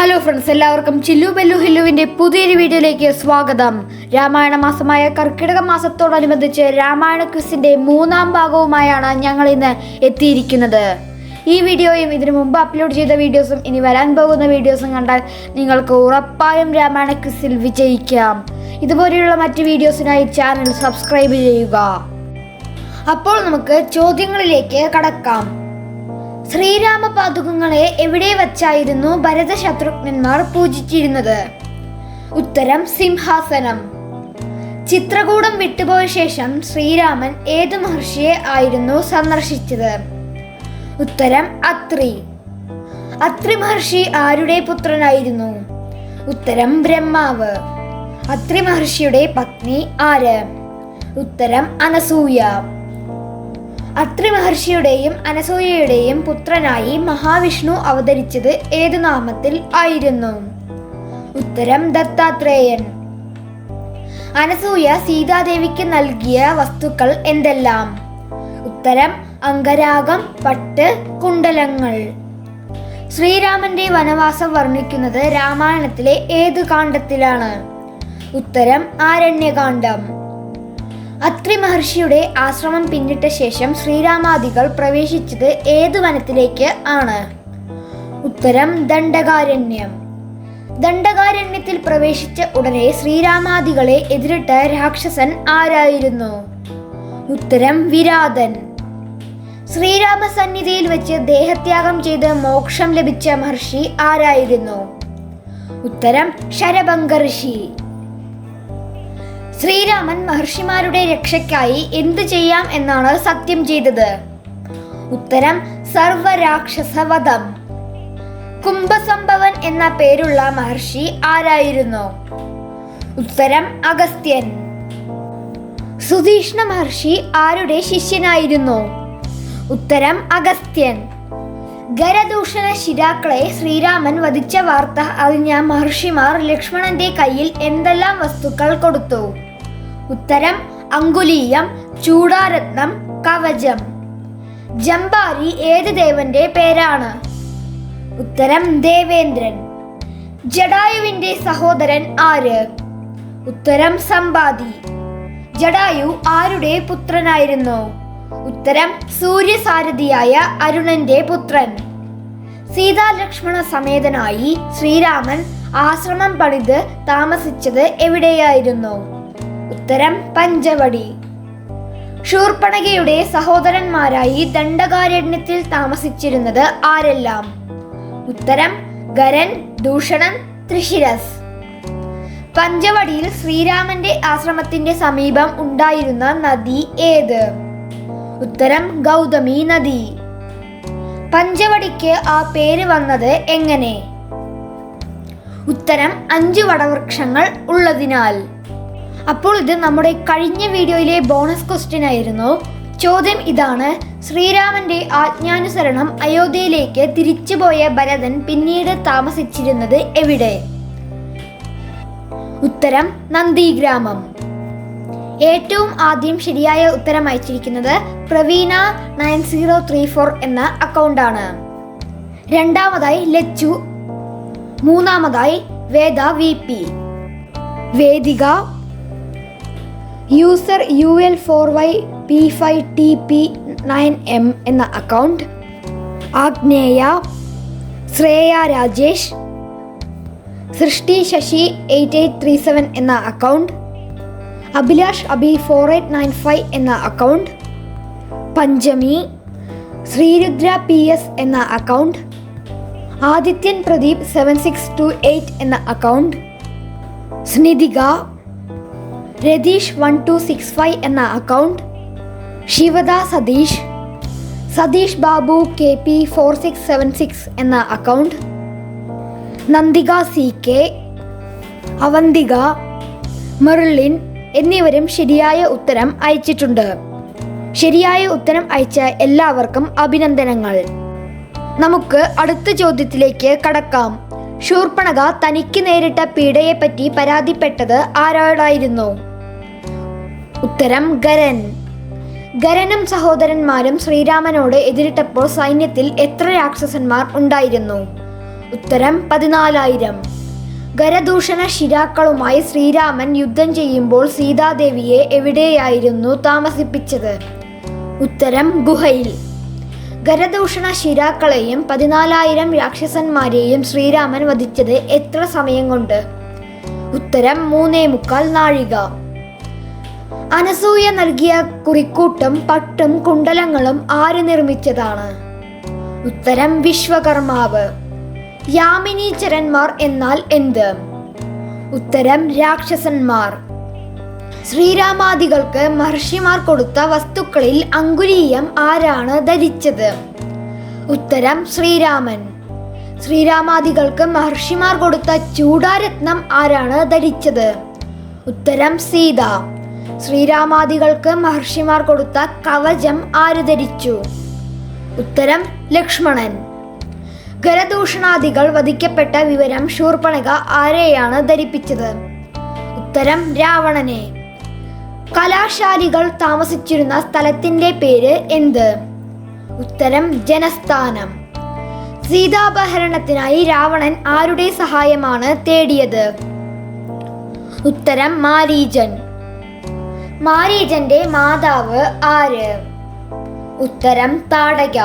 Hello friends എല്ലാവർക്കും ചില്ലു ബെല്ലു ഹില്ലുവിന്റെ പുതിയൊരു വീഡിയോയിലേക്ക് സ്വാഗതം. രാമായണ മാസമായ കർക്കിടക മാസത്തോടനുബന്ധിച്ച് രാമായണ ക്വിസിന്റെ മൂന്നാം ഭാഗവുമായാണ് ഞങ്ങൾ ഇന്ന് എത്തിയിരിക്കുന്നത്. ഈ വീഡിയോയും ഇതിനു മുമ്പ് അപ്ലോഡ് ചെയ്ത വീഡിയോസും ഇനി വരാൻ പോകുന്ന വീഡിയോസും കണ്ടാൽ നിങ്ങൾക്ക് ഉറപ്പായും രാമായണ ക്വിസിൽ വിജയിക്കാം. ഇതുപോലെയുള്ള മറ്റ് വീഡിയോസിനായി ചാനൽ സബ്സ്ക്രൈബ് ചെയ്യുക. അപ്പോൾ നമുക്ക് ചോദ്യങ്ങളിലേക്ക് കടക്കാം. ശ്രീരാമ പാതുകങ്ങളെ എവിടെ വച്ചായിരുന്നു ഭരത ശത്രുഘ്നന്മാർ പൂജിച്ചിരുന്നത്? ഉത്തരം സിംഹാസനം. ചിത്രകൂടം വിട്ടുപോയ ശേഷം ശ്രീരാമൻ ഏതു മഹർഷിയെ ആയിരുന്നു സന്ദർശിച്ചത്? ഉത്തരം അത്രി. അത്രി മഹർഷി ആരുടെ പുത്രനായിരുന്നു? ഉത്തരം ബ്രഹ്മാവ്. അത്രി മഹർഷിയുടെ പത്നി ആര്? ഉത്തരം അനസൂയ. അത്രി മഹർഷിയുടെയും അനസൂയയുടെയും പുത്രനായി മഹാവിഷ്ണു അവതരിച്ചത് ഏതു നാമത്തിൽ ആയിരുന്നു? ഉത്തരം ദത്താത്രേയൻ. അനസൂയ സീതാദേവിക്ക് നൽകിയ വസ്തുക്കൾ എന്തെല്ലാം? ഉത്തരം അങ്കരാഗം പട്ട് കുണ്ടലങ്ങൾ ശ്രീരാമന്റെ വനവാസം വർണിക്കുന്നത് രാമായണത്തിലെ ഏത് കാണ്ഡത്തിലാണ്? ഉത്തരം ആരണ്യകാന്ഡം. അത്രി മഹർഷിയുടെ ആശ്രമം പിന്നിട്ട ശേഷം ശ്രീരാമാദികൾ പ്രവേശിച്ചത് ഏത് വനത്തിലേക്ക് ആണ്? ഉത്തരം ദണ്ഡകാരണ്യം. ദണ്ഡകാരണ്യത്തിൽ പ്രവേശിച്ച ഉടനെ ശ്രീരാമാദികളെ എതിരിട്ട രാക്ഷസൻ ആരായിരുന്നു? ഉത്തരം വിരാതൻ. ശ്രീരാമ സന്നിധിയിൽ വെച്ച് ദേഹത്യാഗം ചെയ്ത് മോക്ഷം ലഭിച്ച മഹർഷി ആരായിരുന്നു? ഉത്തരം ശരഭംഗ ഋഷി. ശ്രീരാമൻ മഹർഷിമാരുടെ രക്ഷയ്ക്കായി എന്തു ചെയ്യാം എന്നാണ് സത്യം ചെയ്തത്. ഉത്തരം സർവരാക്ഷസവധം. കുംഭസംഭവൻ എന്ന പേരുള്ള മഹർഷി ആരായിരുന്നു? ഉത്തരം അഗസ്ത്യൻ. സുധീഷ്ണ മഹർഷി ആരുടെ ശിഷ്യനായിരുന്നു? ഉത്തരം അഗസ്ത്യൻ. ഗരദൂഷണ ശിരാക്കളെ ശ്രീരാമൻ വധിച്ച വാർത്ത അറിഞ്ഞ മഹർഷിമാർ ലക്ഷ്മണന്റെ കയ്യിൽ എന്തെല്ലാം വസ്തുക്കൾ കൊടുത്തു? ഉത്തരം അങ്കുലീയം ചൂടാരത്നം കവചം. ജംബാരി ഏത് ദേവന്റെ പേരാണ്? ഉത്തരം ദേവേന്ദ്രൻ. ജഡായുവിന്റെ സഹോദരൻ ആര്? ഉത്തരം സമ്പാദി. ജഡായു ആരുടെ പുത്രനായിരുന്നു? ഉത്തരം സൂര്യസാരഥിയായ അരുണന്റെ പുത്രൻ. സീതാലക്ഷ്മണ സമേതനായി ശ്രീരാമൻ ആശ്രമം പണിത് താമസിച്ചത് എവിടെയായിരുന്നു? ഉത്തരം പഞ്ചവടി. ശൂർപ്പണകയുടെ സഹോദരന്മാരായി ദണ്ഡകാരണ്യത്തിൽ താമസിച്ചിരുന്നത് ആരെല്ലാം? ഉത്തരം ഗരൻ ദൂഷണൻ ത്രിശിരസ്. പഞ്ചവടിയിൽ ശ്രീരാമന്റെ ആശ്രമത്തിന്റെ സമീപം ഉണ്ടായിരുന്ന നദി ഏത്? ഉത്തരം ഗൗതമി നദി. പഞ്ചവടിക്ക് ആ പേര് വന്നത് എങ്ങനെ? ഉത്തരം അഞ്ചു വടവൃക്ഷങ്ങൾ ഉള്ളതിനാൽ. അപ്പോൾ ഇത് നമ്മുടെ കഴിഞ്ഞ വീഡിയോയിലെ ബോണസ് ക്വസ്റ്റ്യൻ ആയിരുന്നു. ചോദ്യം ഇതാണ്. ശ്രീരാമന്റെ ആജ്ഞാനുസരണം അയോധ്യയിലേക്ക് തിരിച്ചുപോയ ഭരതൻ പിന്നീട് താമസിച്ചിരുന്നത് എവിടെ? ഉത്തരം നന്ദിഗ്രാമം. ഏറ്റവും ആദ്യം ശരിയായ ഉത്തരം അയച്ചിരിക്കുന്നത് Praveena nine zero three four എന്ന അക്കൗണ്ടാണ്. രണ്ടാമതായി ലച്ചു. മൂന്നാമതായി Veda V P. Vedika user U L four Y P five T P nine M എന്ന account. Agneya Shreya Rajesh Srishti Sasi eight eight three seven എന്ന account. Abhilash Abhi four eight nine five എന്ന account. Panchami Sreerudra P S എന്ന account. Adithyan Pradeep seven six two eight എന്ന account. Snithika Ratheesh one two six five എന്ന account Shivada Satheesh Satheesh Babu K P four six seven six എന്ന account Nandika C K Avanthika Merilyn എന്നിവരും ശരിയായ ഉത്തരം അയച്ചിട്ടുണ്ട്. ശരിയായ ഉത്തരം അയച്ച എല്ലാവർക്കും അഭിനന്ദനങ്ങൾ. നമുക്ക് അടുത്ത ചോദ്യത്തിലേക്ക് കടക്കാം. ശൂർപ്പണക തനിക്ക് നേരിട്ട പീഡയെപ്പറ്റി പരാതിപ്പെട്ടത് ആരോടായിരുന്നു? ഉത്തരം ഗരൻ. ഗരനും സഹോദരന്മാരും ശ്രീരാമനോട് എതിരിട്ടപ്പോൾ സൈന്യത്തിൽ എത്ര രാക്ഷസന്മാർ ഉണ്ടായിരുന്നു? ഉത്തരം പതിനാലായിരം. ഖരദൂഷണ ശിരാക്കളുമായി ശ്രീരാമൻ യുദ്ധം ചെയ്യുമ്പോൾ സീതാദേവിയെ എവിടെയായിരുന്നു താമസിപ്പിച്ചത്? ഉത്തരം ഗുഹയിൽ. ഖരദൂഷണ ശിരാക്കളെയും പതിനാലായിരം രാക്ഷസന്മാരെയും ശ്രീരാമൻ വധിച്ചത് എത്ര സമയം കൊണ്ട്? ഉത്തരം മൂന്നേ മുക്കാൽ നാഴിക. അനസൂയ നൽകിയ കുറിക്കൂട്ടും പട്ടും കുണ്ടലങ്ങളും ആര് നിർമ്മിച്ചതാണ്? ഉത്തരം വിശ്വകർമാവ്. യാമിനീചരന്മാർ എന്നാൽ എന്ത്? ഉത്തരം രാക്ഷസന്മാർ. ശ്രീരാമാദികൾക്ക് മഹർഷിമാർ കൊടുത്ത വസ്തുക്കളിൽ അങ്കുരീയം ആരാണ് ധരിച്ചത്? ഉത്തരം ശ്രീരാമൻ. ശ്രീരാമാദികൾക്ക് മഹർഷിമാർ കൊടുത്ത ചൂടാരത്നം ആരാണ് ധരിച്ചത്? ഉത്തരം സീത. ശ്രീരാമാദികൾക്ക് മഹർഷിമാർ കൊടുത്ത കവചം ആര് ധരിച്ചു ഉത്തരം ലക്ഷ്മണൻ. ഖരദൂഷണാദികൾ വധിക്കപ്പെട്ട വിവരം ശൂർപ്പണക ആരെയാണ് ധരിപ്പിച്ചത്? ഉത്തരം രാവണനെ. കലാശാലികൾ താമസിച്ചിരുന്ന സ്ഥലത്തിന്റെ പേര് എന്ത്? ഉത്തരം ജനസ്ഥാനം. സീതാപഹരണത്തിനായി രാവണൻ ആരുടെ സഹായമാണ് തേടിയത്? ഉത്തരം മാരീജൻ. മാരീജന്റെ മാതാവ് ആര്? ഉത്തരം താടക.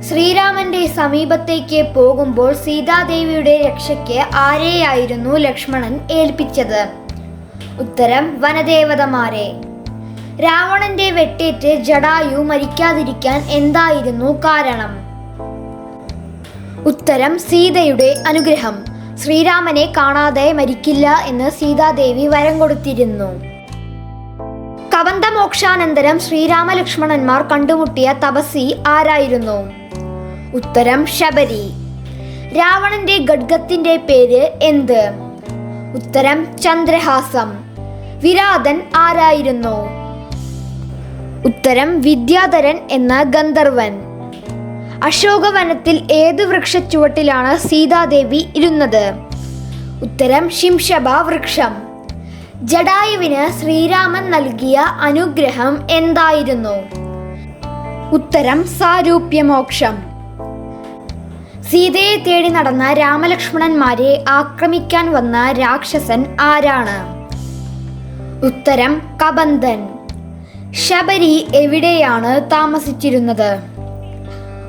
ശ്രീരാമന്റെ സമീപത്തേക്ക് പോകുമ്പോൾ സീതാദേവിയുടെ രക്ഷയ്ക്ക് ആരെയായിരുന്നു ലക്ഷ്മണൻ ഏൽപ്പിച്ചത്? ഉത്തരം വനദേവതമാരെ. രാവണന്റെ വെട്ടേറ്റ് ജടായു മരിക്കാതിരിക്കാൻ എന്തായിരുന്നു കാരണം? ഉത്തരം സീതയുടെ അനുഗ്രഹം. ശ്രീരാമനെ കാണാതെ മരിക്കില്ല എന്ന് സീതാദേവി വരം കൊടുത്തിരുന്നു. കവന്തമോക്ഷാനന്തരം ശ്രീരാമലക്ഷ്മണന്മാർ കണ്ടുമുട്ടിയ തപസി ആരായിരുന്നു? ഉത്തരം ശബരി. രാവണന്റെ ഖഡ്ഗത്തിന്റെ പേര് എന്ത്? ഉത്തരം ചന്ദ്രഹാസം. വിരാതൻ ആരായിരുന്നു? ഉത്തരം വിദ്യാധരൻ എന്ന ഗന്ധർവൻ. അശോകവനത്തിൽ ഏത് വൃക്ഷച്ചുവട്ടിലാണ് സീതാദേവി ഇരുന്നത്? ഉത്തരം ശിംഷഭ വൃക്ഷം. ജഡായുവിന് ശ്രീരാമൻ നൽകിയ അനുഗ്രഹം എന്തായിരുന്നു? ഉത്തരം സാരൂപ്യമോക്ഷം സീതയെ തേടി നടന്ന രാമലക്ഷ്മണന്മാരെ ആക്രമിക്കാൻ വന്ന രാക്ഷസൻ ആരാണ്? ഉത്തരം കബന്ധൻ. ശബരി എവിടെയാണ് താമസിച്ചിരുന്നത്?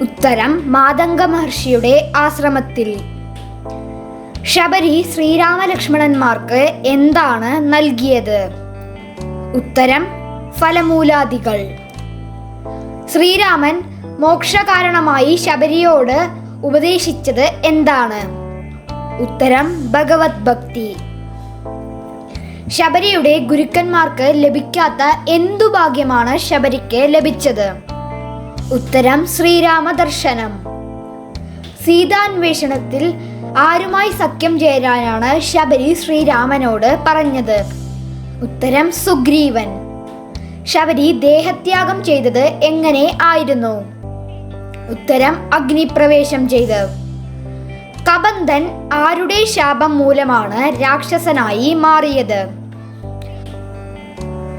ഉത്തരം മാതംഗ മഹർഷിയുടെ ആശ്രമത്തിൽ. ശബരി ശ്രീരാമലക്ഷ്മണന്മാർക്ക് എന്താണ് നൽകിയത്? ഉത്തരം ഫലമൂലാദികൾ. ശ്രീരാമൻ മോക്ഷകാരണമായി ശബരിയോട് ഉപദേശിച്ചത് എന്താണ്? ഉത്തരം ഭഗവത് ഭക്തി. ശബരിയുടെ ഗുരുക്കന്മാർക്ക് ലഭിക്കാത്ത എന്തു ഭാഗ്യമാണ് ശബരിക്ക് ലഭിച്ചത്? ഉത്തരം ശ്രീരാമദർശനം. സീതാന്വേഷണത്തിൽ ആരുമായി സഖ്യം ചേരാനാണ് ശബരി ശ്രീരാമനോട് പറഞ്ഞത്. ഉത്തരം സുഗ്രീവൻ. ശബരി ദേഹത്യാഗം ചെയ്തത് എങ്ങനെ ആയിരുന്നു? ഉത്തരം അഗ്നിപ്രവേശം ചെയ്ത്. കബന്ധൻ ആരുടെ ശാപം മൂലമാണ് രാക്ഷസനായി മാറിയത്?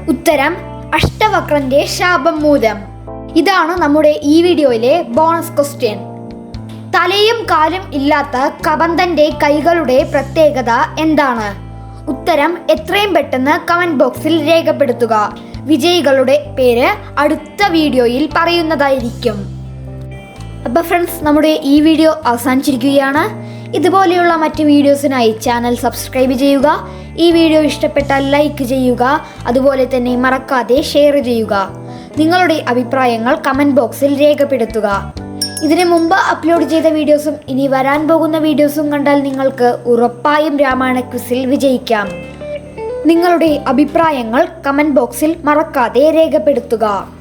ഉത്തരം അഷ്ടവക്രന്റെ ശാപം മൂലം. ഇതാണ് നമ്മുടെ ഈ വീഡിയോയിലെ ബോണസ് ക്വസ്റ്റ്യൻ. തലയും കാലും ഇല്ലാത്ത കബന്ധന്റെ കൈകളുടെ പ്രത്യേകത എന്താണ്? ഉത്തരം എത്രയും പെട്ടെന്ന് കമന്റ് ബോക്സിൽ രേഖപ്പെടുത്തുക. വിജയികളുടെ പേര് അടുത്ത വീഡിയോയിൽ പറയുന്നതായിരിക്കും. അപ്പോൾ ഫ്രണ്ട്സ് നമ്മുടെ ഈ വീഡിയോ അവസാനിച്ചിരിക്കുകയാണ്. ഇതുപോലെയുള്ള മറ്റ് വീഡിയോസിനായി ചാനൽ സബ്സ്ക്രൈബ് ചെയ്യുക. ഈ വീഡിയോ ഇഷ്ടപ്പെട്ടാൽ ലൈക്ക് ചെയ്യുക. അതുപോലെ തന്നെ മറക്കാതെ ഷെയർ ചെയ്യുക. നിങ്ങളുടെ അഭിപ്രായങ്ങൾ കമന്റ് ബോക്സിൽ രേഖപ്പെടുത്തുക. ഇതിനു മുമ്പ് അപ്ലോഡ് ചെയ്ത വീഡിയോസും ഇനി വരാൻ പോകുന്ന വീഡിയോസും കണ്ടാൽ നിങ്ങൾക്ക് ഉറപ്പായും രാമായണ ക്വിസിൽ വിജയിക്കാം. നിങ്ങളുടെ അഭിപ്രായങ്ങൾ കമന്റ് ബോക്സിൽ മറക്കാതെ രേഖപ്പെടുത്തുക.